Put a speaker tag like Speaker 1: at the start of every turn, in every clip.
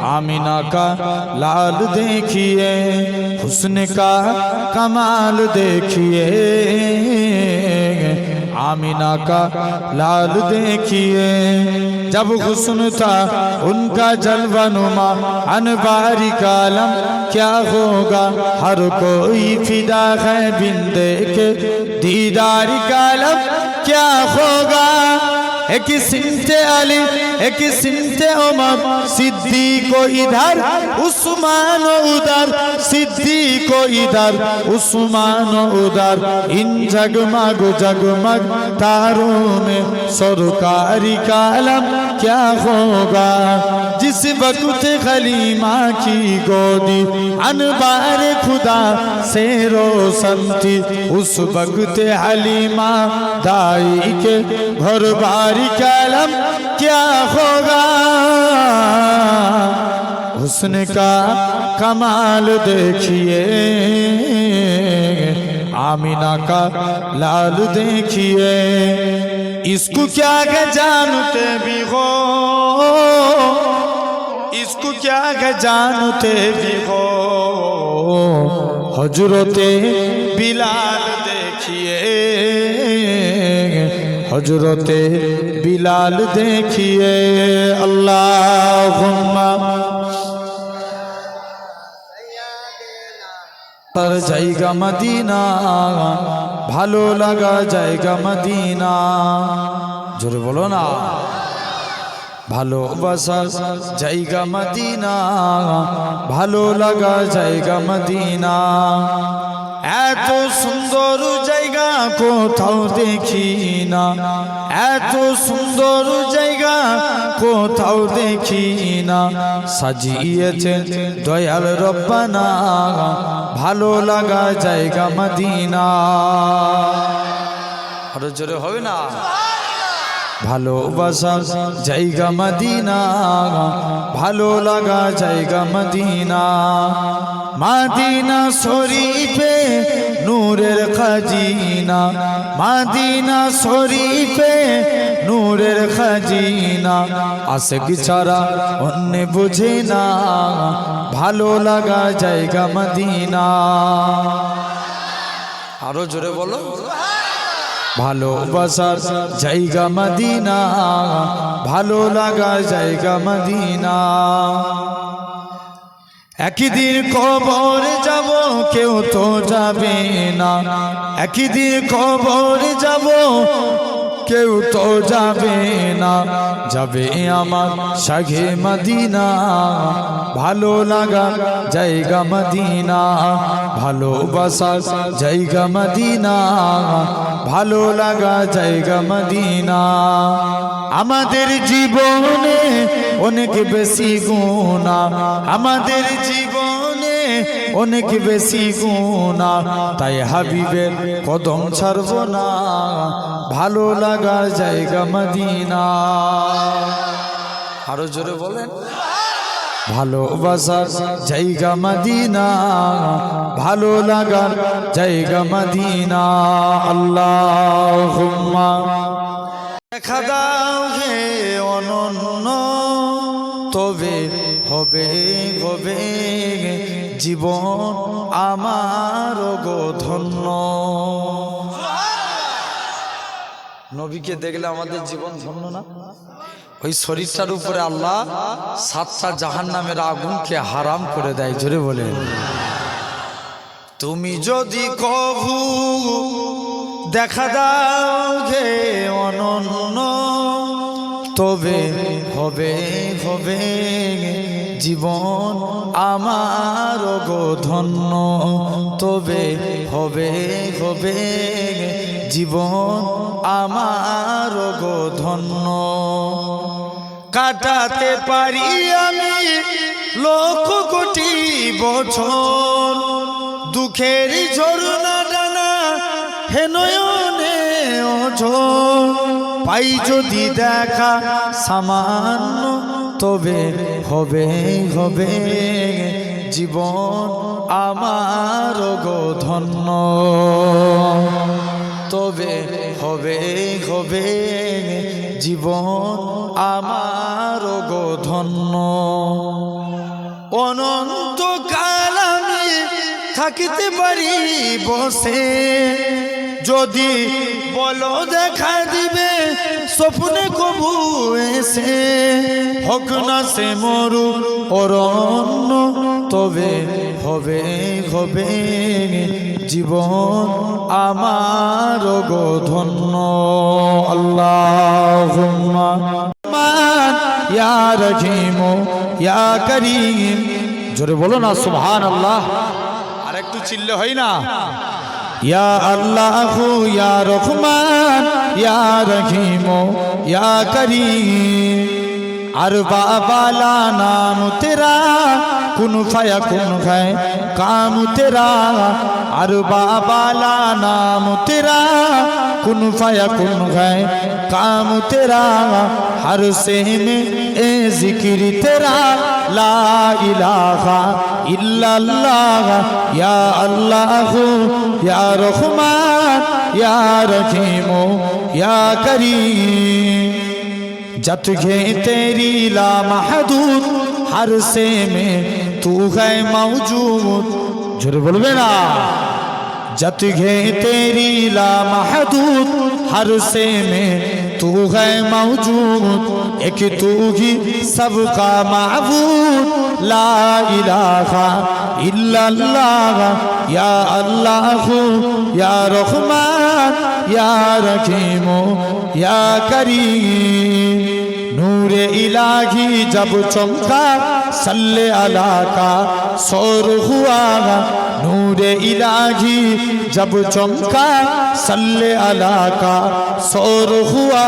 Speaker 1: आमिना का लाल देखिए, हुस्न का कमाल देखिए। आमिना का लाल देखिए, जब हुस्न था उनका जलवनुमा अनबारी कालम क्या होगा? हर कोई फिदा है बिंदे के दीदारी कालम क्या होगा? एक सिमते अली एक सिमते उमर सिद्दीक को इधर उस्मान उधर सिद्दीक को इधर उस्मान उधर इन जगमग जगमग तारों में सरकारी कालम क्या होगा जिस वक्त खलीमा की गोदी अनबार खुदा से रोशन थी उस वक्त हलीमा दाई के घर बारी कलम क्या होगा? हुस्न का कमाल देखिए, आमिना का लाल देखिए। इसको क्या जानते भी हो? इसको क्या जानते भी हो? हजरते बिलाल देखिए। হজরতে বিলাল দেখিয়ে আল্লাহ তার জায়গা মদিনা, ভালো লাগা জায়গা মদিনা। জোরে বলো না। ভালোবাসার জায়গা মদিনা, ভালো লাগা জায়গা মদিনা। এত সুন্দর জায়গা কোথাও দেখি না। এত সুন্দর জায়গা কোথাও দেখি না। সাজিয়েছেন দয়াল রব্বানা, ভালো লাগা জায়গা মদিনা। আরও জোরে হবে না? ভালোবাসার জায়গা মদিনা। ভালো লাগা, জায়গা মদিনা। মাদিনা শরীফে নূরের খাজিনা। মাদিনা শরীফে নূরের খাজিনা। আশেক ছাড়া অন্য বুঝে না। ভালো লাগা, জায়গা মদিনা। আরও জোরে বলো। ভালোবাসার জায়গা মদিনা, ভালো লাগা জায়গা মদিনা। একদিন কবর যাব, কেউ তো যাবে না। একদিন কবর যাব কেউ তো যাবে না। যাবে আমার সাঘে মদিনা। ভালো লাগা জায়গা মদিনা। ভালোবাসার জায়গা মদিনা। ভালো লাগা জায়গা মদিনা। আমাদের জীবনে অনেক বেশি গুণা আমাদের জীবনে অনেক বেশি গুণা। তাই হাবিবের কদম ছাড়ব না। ভালো লাগার জায়গা মদিনা। আরও জোরে বলেন। ভালোবাসার জায়গা মদিনা। ভালো লাগার জায়গা মদিনা। আল্লাহ দেখা দাও হে অনন্য। তবে হবে হবে। জীবন আমার গো ধন্য। নবীকে দেখলে আমাদের জীবন ধন্য না? ওই শরীরটার উপরে আল্লাহ সাতটা জাহান নামের আগুনকে হারাম করে দেয়, জোরে বলেন। তুমি যদি কভু দেখা দাও গে অনন্য তবে হবে হবে। জীবন আমার গো ধন্য। তবে হবে হবে। জীবন আমার গো ধন্য। কাটাতে পারি আমি লক্ষ কোটি বছর। দুঃখের ঝরনা ডানা হে নয়নে পাই যদি দেখা সামান্য, তবে হবে হবে। জীবন আমার গো ধন্য। তবে হবে হবে। জীবন আমার গো ধন্য। অনন্ত কাল আমি থাকিতে পারি বসে। যদি বলো দেখা দিবে স্বপ্নে কবু এসে। হোক না সে মরু, অরণ্য তবে হবে হবে জীবন আমার গো ধন্য। আল্লাহ ইয়া রহিম, ইয়া করিম। জোরে বলো না সুবহান আল্লাহ আর একটু চিল্লে হয় না? ইয়া আল্লাহ ইয়া রহমান, ইয়া রহিম, ইয়া করিম। আর বাবালা নাম তেরা, কোন ফায়া কোন খায় কাম তেরা अरबा बाला नाम तेरा कुन फया कुन गए काम तेरा हर से में ए जिक्र तेरा ला इलाहा इल्लल्लाह या अल्लाह या रहमान या रहीम या करीम जत घे तेरी ला महदूद हर से में तू है मौजूद झुर बोलबे ना जत घे तेरी ला महदूद हर से में तू है मौजूद एक तू ही सबका महबूद ला इलाहा इल्लल्लाह या अल्लाह या रहमान या रहीम या करीम নূরে ইলাহি জব চমকা সল্লে আলা কা সৌর হুয়া নূরে ইলাহি জব চমকা সল্লে আলা কা সৌর হুয়া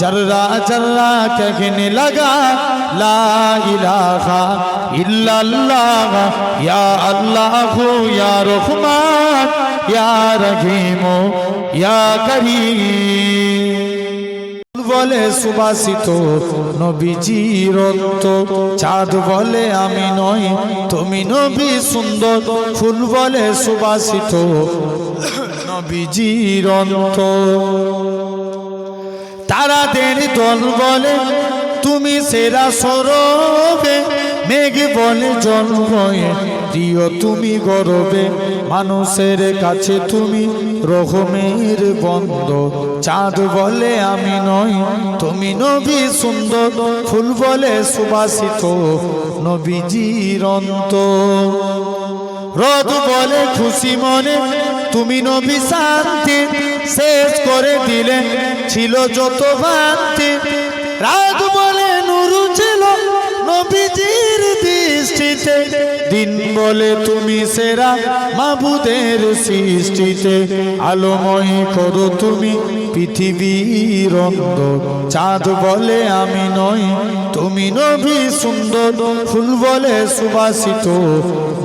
Speaker 1: জর্রা জর্রা কহনে লগা, লা ইলাহা ইল্লাল্লাহ। ইয়া আল্লাহ, ইয়া রহমান, ইয়া রহিম, ইয়া করিম। বলে সুবাসিত নবীজির চাঁদ বলে আমি নই, তুমি নবী সুন্দর। ফুল বলে সুবাসিত নবীজির তারাদের দল বলে, তুমি সেরা সরবে। মেঘ বলে জল হয়ে প্রিয় তুমি গরবে। মানুষের কাছে তুমি রহমের বন্ধ। চাঁদ বলে আমি নই, তুমি নবী সুন্দর, ফুল বলে সুবাসিত, নবীজির অন্ত রোদ বলে খুশি মনে, তুমি নবী শান্তি, শেষ করে দিলেন ছিল যত ভান্তি। রাত নবীজির দৃষ্টিতে, দিন বলে তুমি সেরা মাবুদের সৃষ্টিতে। আলোময় করো তুমি পৃথিবীর চাঁদ বলে আমি নই, তুমি নবী সুন্দর, ফুল বলে সুবাসিত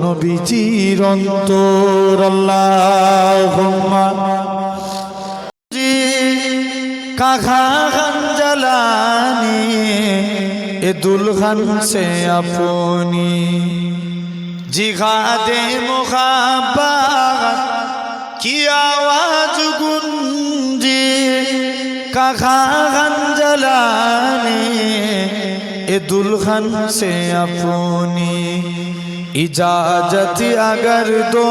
Speaker 1: নবীজির অন্তর আল্লাহুম্মা। কাখা দুলহন সে আপনি। জিহাদে মোহাবাত কি আওয়াজ গুঞ্জি কাখান জলানে এ দুলহন সে আপনি। ইজাজতি আগর দো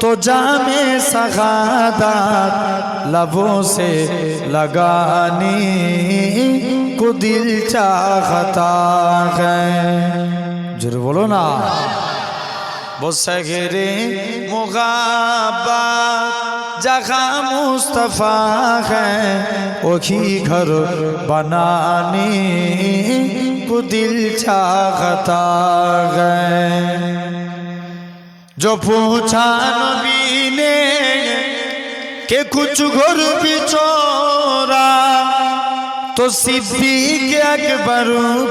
Speaker 1: تو جام سخادات لبوں সে لگانی کو دل چاہتا ہے جر بولو نا بسغرے مغابات جہاں مصطفیٰ ہے وہی گھر بنانے کو دل چاہتا ہے جو پوچھا نبی نے کہ کچھ گھر بھی چورا तो सिद्दीक अकबर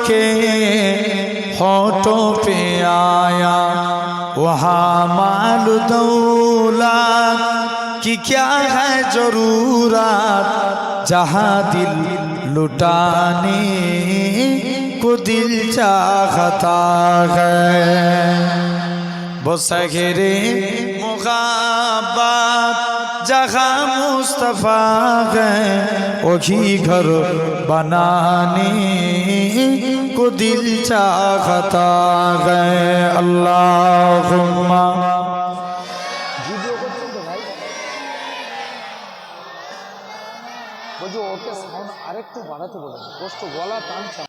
Speaker 1: के होठों पे आया वहाँ माल दौलत की क्या है जरूरत जहाँ दिल लुटाने को दिल चाहता है बसगरे मुगाबात जहाँ मुस्तफ़ा गए वही घर बनाने को दिल चाहता गए अल्लाह ভিডিও করছেন তো ভাই বলছি ওকে সাউন্ড আরেকটু বাড়াতে বলেন কষ্ট গলা টানছে